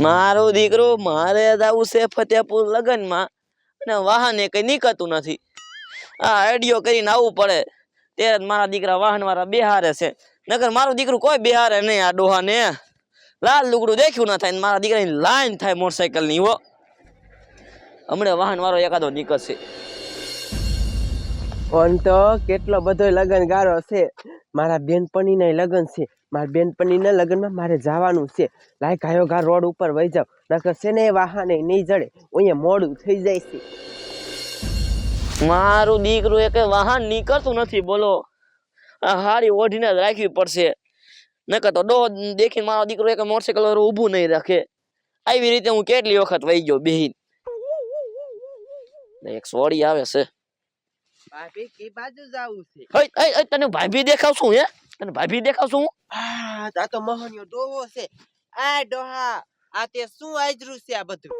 મારું દીકરું મારે જવું છે ફતેપુર લગ્નમાં અને વાહને કઈ નીકળતું નથી. આ આઈડિયો કરીને આવવું પડે. ત્યારે મારા દીકરા વાહન વાળા બિહારે છે. નકર મારું દીકરું કોઈ બિહારે નહીં આ ડોહાને. લાલ લુગડું દેખ્યું ના થાય ને મારા દીકરાની લાઈન થાય મોટરસાયકલની હો. હમણાં વાહન વાળો એકાદો નીકળશે. ઓન તો કેટલો બધો લગનગારો છે. મારા બેનપણીના લગ્ન છે. મારા બેનપણીના લગ્નમાં મારે જવાનું છે. લાયક આયો ગા રોડ ઉપર વહી જાવ નકર છે ને વાહને નહીં જડે. અહીંયા મોડું થઈ જાય છે. મારું દીકરું એક વાહન નીકળતું નથી, બોલો. હારી ઓઢીને જ રાખવી પડશે. નકર તો ડો દેખીને મારો દીકરો એક મોટરસાયકલ વાળું ઊભું નહીં રાખે. આવી રીતે હું કેટલી વખત વહી ગયો બેહીન. એક સોડી આવે છે. ભાભી કી બાજુ જાવું છે? હઈ, હઈ, હઈ, તને ભાભી દેખાવશું હે? તને ભાભી દેખાવશું હું? આ તો મોહનીયો ડોહો છે. આ ડોહા આ તે શું આજરું છે આ બધું?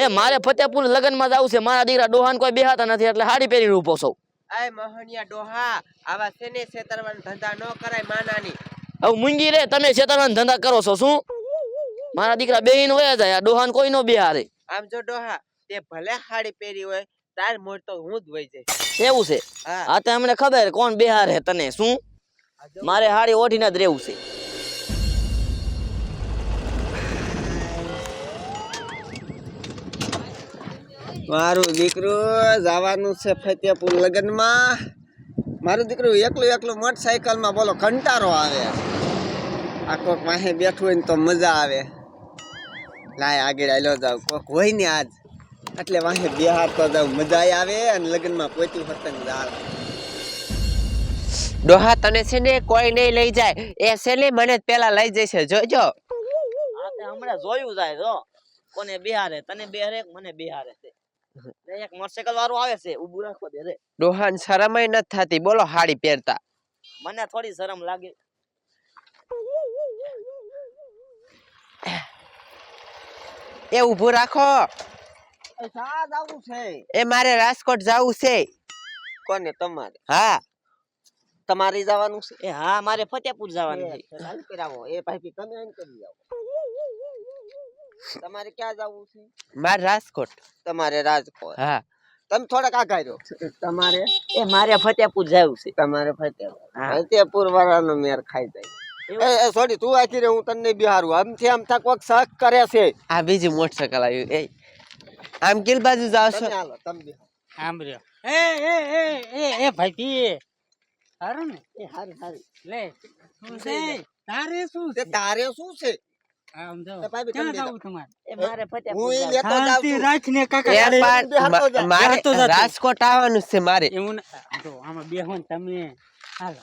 એ મારે ફતેપુર લગ્નમાં જવું છે. મારા દીકરા ડોહાન કોઈ બેહાતા નથી એટલે હાડી પહેરીને ઊભો છું. આય મોહનિયા ડોહા આવા છે ને છેતરવાના ધંધા ન કરાય માનાની. હવે મૂંગી રે તમે છેતરવાના ધંધા કરો છો શું? મારા દીકરા બેહીન વયા જાય આ ડોહાન કોઈ નો બિહારે. આમ જો ડોહા તે ભલે હાડી પહેરી હોય તાર મોડ તો હું જ વઈ જઈશ. એવું છે? હા. આ તો અમને ખબર કોણ બિહાર હે તને શું? મારે હાડી ઓઢીને જ રહેવું છે. મારું દીકરું જવાનું છે ફતેપુર લગ્નમાં. મારું દીકરું એકલું એકલું મોટરસાયકલમાં બોલો કંટારો આવે. આ કોક વાહે બેઠું હોય ને તો મજા આવે. લાય આગળ આલો જાવ. કોક હોય ને આજ. એટલે વાહે બિહાર તો જાવ મજા આવે અને લગ્નમાં પહોંચ્યું પતંગ જાળ ડોહા તને છે ને કોઈ નહીં લઈ જાય. એ સેલે મને પેલા લઈ જશે. જોજો. હમણાં જોયું જાય જો. કોને બિહારે તને બિહારે મને બિહારે છે? એક મોટરસાયકલ વાળો આવે છે ઊભું રાખો દે રે. ડોહાન શરમય નથી થતી. બોલો હાડી પહેરતા. મને થોડી શરમ લાગે. એ ઊભું રાખો. એ મારે રાજકોટ જવું છે. કોને? તમારે? હા. તમારે જવાનું છે? એ હા મારે ફતેપુર જવાનું છે. કરાવો એ ભાઈ તમે એમ કરી જાઓ તમારે ક્યાં જવું છે? મારે રાજકોટ. તમારે રાજકોટ. હા. તમે થોડાક આગળ રહ્યો તમારે? એ મારે ફતેપુર જવું છે. તમારે ફતેપુર. હા. ફતેપુર વાળાનો મેર ખાઈ જાય. સોડી તું આખી રે હું તને બિહારું. આમથી આમ થાક કોક શક કરે છે. આ બીજી મોટરસાયકલ આવ્યું એ આમ કેલ બાજુ જાવ છો. બિહાર સાંભળ્યો. એ એ એ એ એ ભાઈથી હારું ને? એ હારું હારું. લે શું છે? તારે શું છે? તારે શું છે? આમ. રાજકોટ આવવાનું છે મારે. એવું આમાં બેહો તમે. હાલો.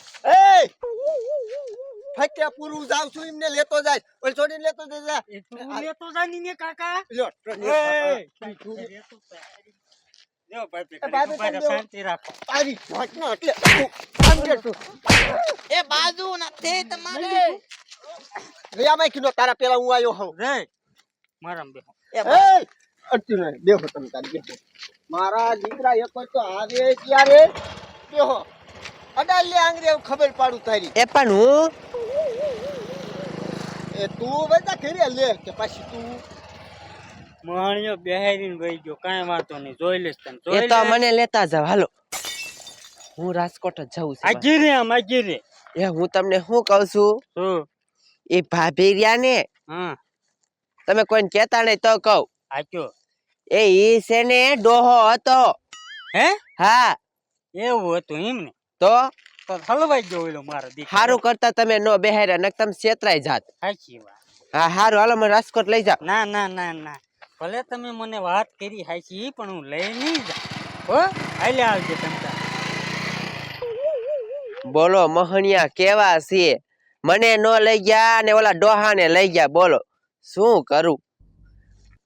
એ પૂરું જાવ જાઉં છું એમને લેતો જાય. ઓલ છોડીને લેતો જાય. તું લેતો જાની ને કાકા? લ્યો એ ભાઈ. શાંતિ રાખો. તારી એટલે તું બાજુ તમારે. કીધો તારા પેલા હું આવ્યો હોઉં. રે મારામાં બેહો. એ અર્જુન બેહો તમે તારી બેહો. મારા દીકરા એક તો આવે ત્યારે બેહો. અડાલી આંગરે ખબર પાડું તારી. એ પણ હું એ તું બધા કરી લે કે પછી તું. મહાણિયો બેહારીને વહી ગયો કાંઈ વાંધો નહીં જોઈ લઈશ તને એ તો મને લેતા જાવ હાલો. હું રાજકોટ જ જઉં છું આજી રે આમ આજી રે. એ હું તમને શું કહું છું? શું? એ ભાભી રહ્યા ને હા. તમે કોઈને કહેતા નહીં તો કહું. આચો એ ઈ છે ને ડોહો હતો. હે? હા. એવું હતું એમ ને? તો? તો હલવાઈ ગયો ઓલો મારો દીકરો. હારું કરતા તમે નો બેહાર્યા નક તમે છેતરાઈ જાત. સાચી વાત. હા હારું હાલો મને રાજકોટ લઈ જાઓ. ના ના ના ના. ભલે તમે મને વાત કરી હાચી પણ હું લઈ નહીં જા હો હાલે આવજે તમતા બોલો મહણિયા કેવા છે? મને નો લઈ ગયા ને ઓલા ડોહાને લઈ ગયા બોલો. શું કરું?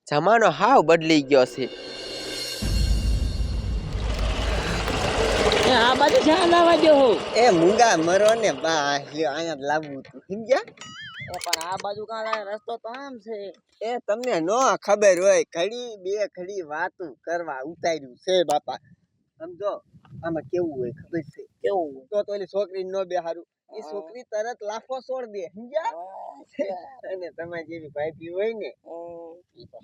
જમાનો હાવ બદલી ગયો છે. એ આ બાજુ મૂંગા મરો ને બા લ્યો અહીંયા જ લાવવું તું સમજ્યા? પણ આ બાજુ કાં રસ્તો તો આમ છે. એ તમને નો ખબર હોય ઘડી બે ઘડી વાતું કરવા ઉતાર્યું છે બાપા. સમજો આમાં કેવું હોય ખબર છે? કેવું તો તો એની છોકરી ન બેહારું. એ છોકરી તરત લાફો છોડ દે સમજ્યા? અને તમારી જેવી ભાઈ હોય ને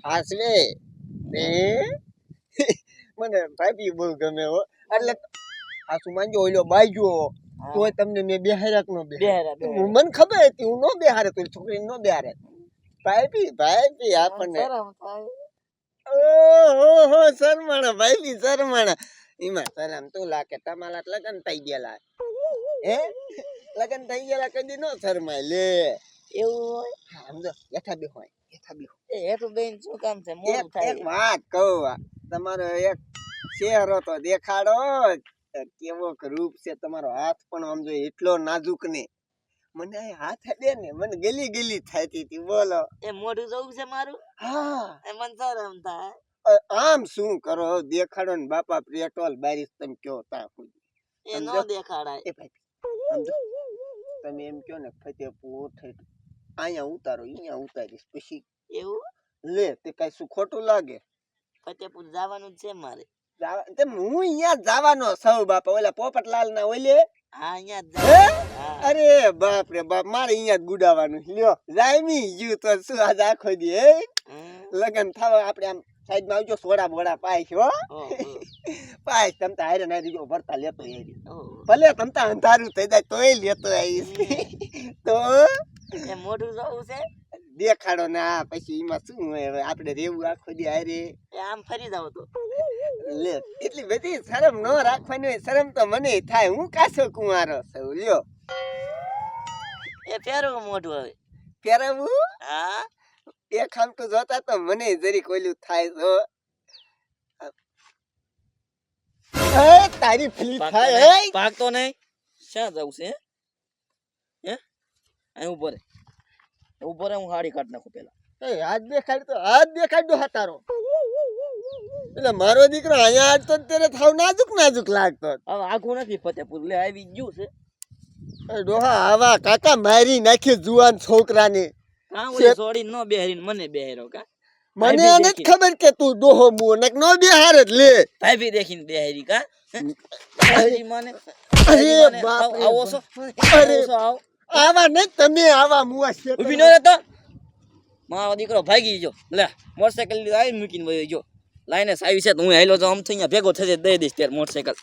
હાસવે. મને ભાઈ બહુ ગમે હો. એટલે હાસુ માનજો ઓલો બાજુ તોય તમને મેં બેહાર્યા. નો ન હું. મને ખબર હતી હું નો બેહારે તો છોકરી નો બેહારે ભાઈ ભાઈ આપણને. શરમ થાય. ઓહો શરમાણા ભાઈ શરમાણા. એમાં શરમ તું લાગે તમારા લગન થઈ ગયેલા. હે? લગન થઈ ગયેલા કદી નો શરમાય લે. એવું હોય? સમજો બેઠા બી હોય બેઠા બે એ હેઠું બેન શું કામ છે? મોડું થાય એક વાત કહું. તમારો એક ચહેરો તો દેખાડો જ. કેવો રૂપ છે તમારો? હાથ પણ આમ જો એટલો નાજુક ને મને આ હાથ દે ને મને ગલી ગલી થતી હતી બોલો. એ મોઢું જોવું છે મારું? હા. એ મને શરમ થાય. આમ શું કરો? દેખાડો ને બાપા પેટ્રોલ બારીશ તમે કયો તા એ નો દેખાડાય. એ ભાઈ સમજો? તમે એમ કયો ને ફતેપુર થઈ અહીંયા ઉતારો અહીંયા ઉતારીશ પછી એવું? લે તે કઈ શું ખોટું લાગે? ફતેપુર જવાનું છે મારે. હું અહીંયા જવાનો સૌ બાપા ઓલા પોપટલાલ ના ઓલે. અરે બાપ રે બાપ મારે અહીંયા ગુડાવાનું લ્યો જામી ગયું તો શું આજ આખો દે હે? લગન થવા આપણે આમ સાઈડમાં આવજો સોડા બોડા પાય હો. પાય તમતા હારે ના દીજો ભરતા લેતો આવી ભલે તમતા અંધારું થઈ જાય તોય લેતો આવીશ. તો? એ મોઢું જોવું છે? દેખાડો ને આ પછી એમાં શું હોય આપણે રેવું આખો દી હારે. આમ ફરી જાવ તો. લે એટલી બધી શરમ ન રાખવાની હોય શરમ તો મને થાય હું કાસો કુંવારો છું લ્યો. એ ફેરવું મોઢું હવે. પહેરાવું? હા. આમ તો જોતા તો મને જરીક ઓલું થાય એ તારી ફલી થાય એ ભાગતો નહીં. શા જવું છે હે? અહીં ઊભો રે ઊભો રે હું હાડી કાઢ નાખું પેલા એ હાથ દેખાડ તો હાથ દેખાડ દો હાતારો એટલે મારો દીકરો અહીંયા આજ તો ત્યારે થાવ નાજુક નાજુક લાગતો હવે આખું નથી ફતેપુર. લે આવી ગયું છે. ડોહા આવા કાકા મારી નાખી જુવાન છોકરાને. કાં છોડી ન બેહરીને મને બેહરો કા? મને એને જ ખબર કે તું ડોહો મુઓ ને નો બિહાર જ લે. ભાઈ દેખીને બેહેરી કા? મને અરે બાપ આવો છો? અરે આવો આવા. ને તમે આવા મુવા છે ઊભી ન રહેતો. મારો દીકરો ભાગી ગયો. લે મોટરસાઇકલ આવીને મૂકીને વયો ગયો. લાઈને સાવી છે તો હું હેલો તો આમ થઈ ભેગો થશે દઈ દઈશ ત્યારે મોટરસાઇકલ